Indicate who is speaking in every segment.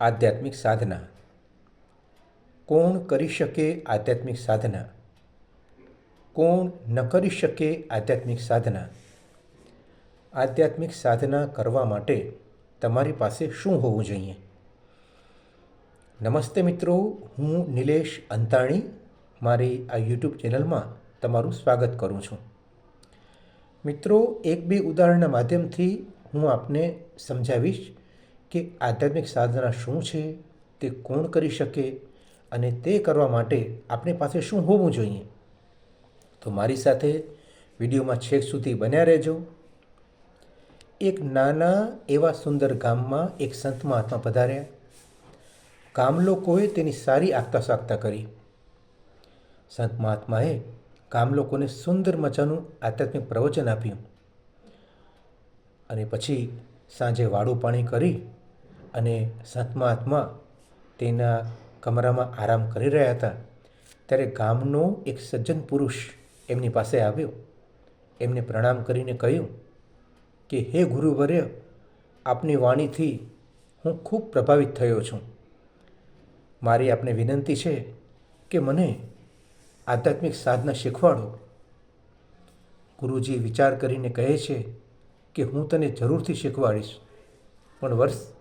Speaker 1: આધ્યાત્મિક સાધના. કોણ કરી શકે આધ્યાત્મિક સાધના? કોણ ન કરી શકે આધ્યાત્મિક સાધના? આધ્યાત્મિક સાધના કરવા માટે તમારી પાસે શું હોવું જોઈએ? નમસ્તે મિત્રો, હું નિલેશ અંતાણી. મારી આ યુટ્યુબ ચેનલમાં તમારું સ્વાગત કરું છું. મિત્રો, એક બે ઉદાહરણના માધ્યમથી હું આપને સમજાવીશ. કે આધ્યાત્મિક સાધના શું છે, તે કોણ કરી શકે અને તે કરવા માટે આપણી પાસે શું હોવું જોઈએ? તો મારી સાથે વિડીયોમાં છેક સુધી બન્યા રહેજો. એક નાના એવા સુંદર ગામમાં એક સંત મહાત્મા પધાર્યા. ગામ લોકોએ તેની સારી આગતા સાગતા કરી. સંત મહાત્માએ ગામ લોકોને સુંદર મજાનું આધ્યાત્મિક પ્રવચન આપ્યું. અને પછી સાંજે વાળું પાણી કરી અને સાતમા આત્મા તેના કમરામાં આરામ કરી રહ્યા હતા. ત્યારે ગામનો એક સજ્જન પુરુષ એમની પાસે આવ્યો. એમને પ્રણામ કરીને કહ્યું કે, હે ગુરુવર્ય, આપની વાણીથી હું ખૂબ પ્રભાવિત થયો છું. મારી આપને વિનંતી છે કે મને આધ્યાત્મિક સાધના શીખવાડો. ગુરુજી વિચાર કરીને કહે છે કે, હું તને જરૂરથી શીખવાડીશ. પણ વર્ષ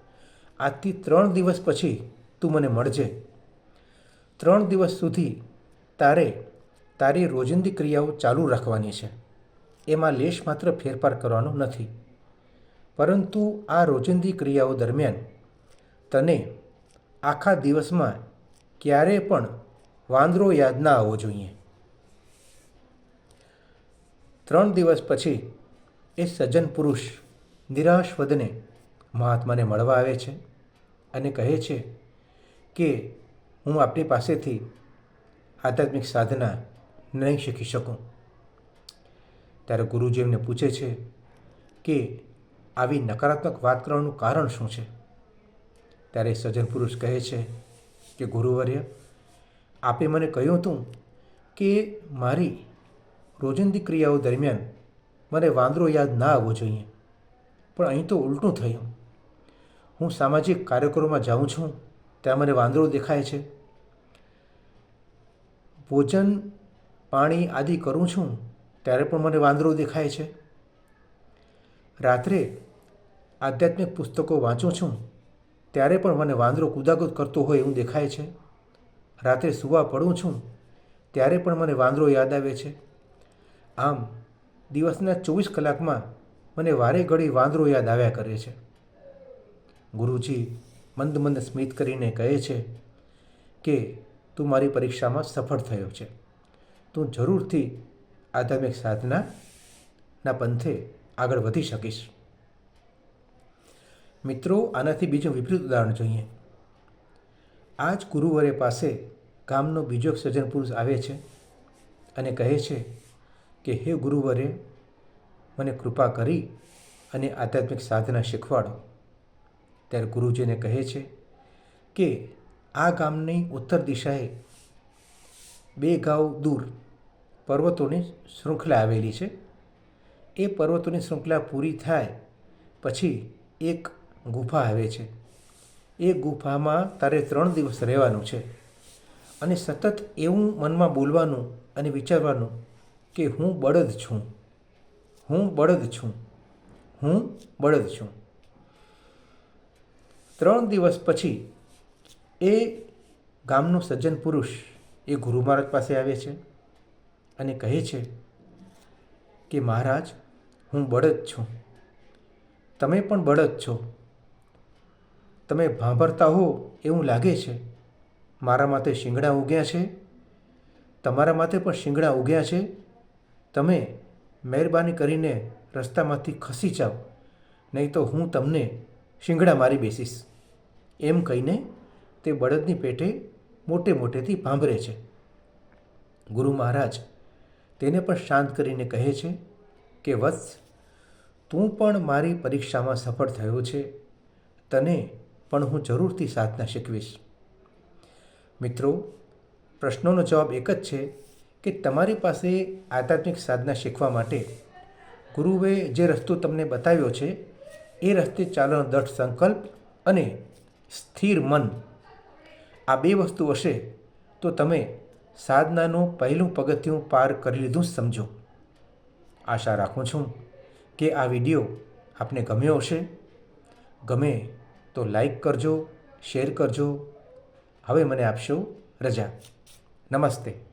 Speaker 1: આજથી ત્રણ દિવસ પછી તું મને મળજે. ત્રણ દિવસ સુધી તારે તારી રોજિંદી ક્રિયાઓ ચાલુ રાખવાની છે. એમાં લેશ માત્ર ફેરફાર કરવાનો નથી. પરંતુ આ રોજિંદી ક્રિયાઓ દરમિયાન તને આખા દિવસમાં ક્યારેય પણ વાંદરો યાદ ના આવવો જોઈએ. ત્રણ દિવસ પછી એ સજ્જન પુરુષ નિરાશ વદને મહાત્માને મળવા આવે છે અને કહે છે કે હું આપની પાસેથી આધ્યાત્મિક સાધના નહીં શીખી શકું. ત્યારે ગુરુજી એમને પૂછે છે કે આવી નકારાત્મક વાત કરવાનું કારણ શું છે? ત્યારે સજ્જન પુરુષ કહે છે કે, ગુરુવર્ય, આપે મને કહ્યું હતું કે મારી રોજિંદી ક્રિયાઓ દરમિયાન મને વાંદરો યાદ ના આવવો જોઈએ. પણ અહીં તો ઉલટું થયું. હું સામાજિક કાર્યક્રમોમાં જાઉં છું, ત્યાં મને વાંદરો દેખાય છે. ભોજન, પાણી આદિ કરું છું, ત્યારે પણ મને વાંદરો દેખાય છે. રાત્રે આધ્યાત્મિક પુસ્તકો વાંચું છું, ત્યારે પણ મને વાંદરો કૂદાકૂદ કરતો હોય એવું દેખાય છે. રાત્રે સૂવા પડું છું, ત્યારે પણ મને વાંદરો યાદ આવે છે. આમ, દિવસના ચોવીસ કલાકમાં મને વારે ઘડી વાંદરો યાદ આવ્યા કરે છે. ગુરુજી મંદ મંદ સ્મિત કરીને કહે છે કે તું મારી પરીક્ષામાં સફળ થયો છે. તું જરૂરથી આધ્યાત્મિક સાધનાના પંથે આગળ વધી શકીશ. મિત્રો, આનાથી બીજું વિપરીત ઉદાહરણ જોઈએ. આ જ ગુરુવરે પાસે ગામનો બીજો એક સજ્જન પુરુષ આવે છે અને કહે છે કે, હે ગુરુવરે, મને કૃપા કરી અને આધ્યાત્મિક સાધના શીખવાડો. ત્યારે ગુરુજીને કહે છે કે આ ગામની ઉત્તર દિશાએ બે ગાઉ દૂર પર્વતોની શૃંખલા આવેલી છે. એ પર્વતોની શૃંખલા પૂરી થાય પછી એક ગુફા આવે છે. એ ગુફામાં તારે ત્રણ દિવસ રહેવાનું છે અને સતત એવું મનમાં બોલવાનું અને વિચારવાનું કે હું બળદ છું. હું બળદ છું. હું બળદ છું. ત્રણ દિવસ પછી એ ગામનો સજ્જન પુરુષ એ ગુરુ મહારાજ પાસે આવે છે અને કહે છે કે, મહારાજ, હું બળદ છું. તમે પણ બળદ છો. તમે ભાંભરતા હો એવું લાગે છે. મારા માથે શિંગડા ઉગ્યા છે. તમારા માથે પણ શિંગડા ઉગ્યા છે. તમે મહેરબાની કરીને રસ્તામાંથી ખસી જાઓ. નહીં તો હું તમને શિંગડા મારી બેસીશ. એમ કહીને તે બળદની પેટે મોટે મોટેથી ભાંભરે છે. ગુરુ મહારાજ તેને પણ શાંત કરીને કહે છે કે, વત્સ, તું પણ મારી પરીક્ષામાં સફળ થયો છે. તને પણ હું જરૂરથી સાધના શીખવીશ. મિત્રો, પ્રશ્નોનો જવાબ એક જ છે કે તમારી પાસે આધ્યાત્મિક સાધના શીખવા માટે ગુરુએ જે રસ્તો તમને બતાવ્યો છે એ રસ્તે ચાલવાનો દઢ સંકલ્પ અને સ્થિર મન આ બે વસ્તુ હશે, તો તમે સાધનાનું પહેલું પગથિયું પાર કરી લીધું સમજો. આશા રાખું છું કે આ વીડિયો આપને ગમ્યો હશે. ગમે તો લાઈક કરજો, શેર કરજો. હવે મને આપશો રજા. નમસ્તે.